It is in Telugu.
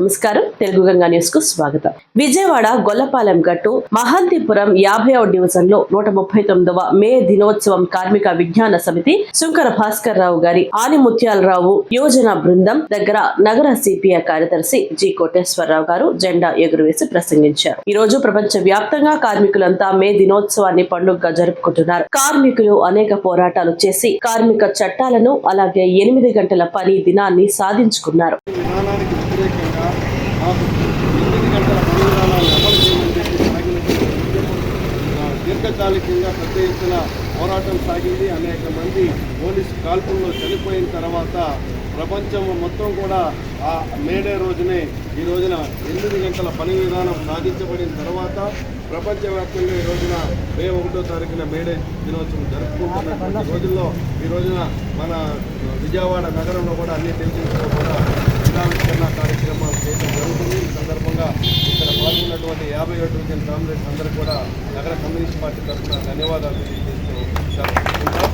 నమస్కారం. తెలుగు గంగా న్యూస్కు స్వాగతం. విజయవాడ గొల్లపాలెం గట్టు మహంతిపురం యాభై డివిజన్లో నూట ముప్పై తొమ్మిదవ మే దినోత్సవం కార్మిక విజ్ఞాన సమితి శుంకర భాస్కర్ రావు గారి ఆనిముత్యాలరావు యోజన బృందం దగ్గర నగర సిపిఐ కార్యదర్శి జి కోటేశ్వరరావు గారు జెండా ఎగురవేసి ప్రసంగించారు. ఈ రోజు ప్రపంచ వ్యాప్తంగా కార్మికులంతా మే దినోత్సవాన్ని పండుగగా జరుపుకుంటున్నారు. కార్మికులు అనేక పోరాటాలు చేసి కార్మిక చట్టాలను అలాగే ఎనిమిది గంటల పని దినాన్ని సాధించుకున్నారు. దీర్ఘకాలికంగా పెద్ద ఎత్తున పోరాటం సాగింది. అనేక మంది పోలీసు కాల్పుల్లో చనిపోయిన తర్వాత ప్రపంచం మొత్తం కూడా ఆ మేడే రోజునే ఈ రోజున ఎనిమిది గంటల పని విధానం సాధించబడిన తర్వాత ప్రపంచవ్యాప్తంగా ఈ రోజున మే ఒకటో తారీఖున మేడే దినోత్సవం జరుపుకుంటున్న రోజుల్లో ఈ రోజున మన విజయవాడ నగరంలో కూడా అన్ని డివిజన్స్లో కూడా జిల్లావిష్కరణ కార్యక్రమాలు ఉన్నటువంటి యాభై ఏడు డివిజన్ కాంగ్రెస్ అందరూ కూడా నగర కమ్యూనిస్ట్ పార్టీ తరఫున ధన్యవాదాలు తెలియజేస్తూ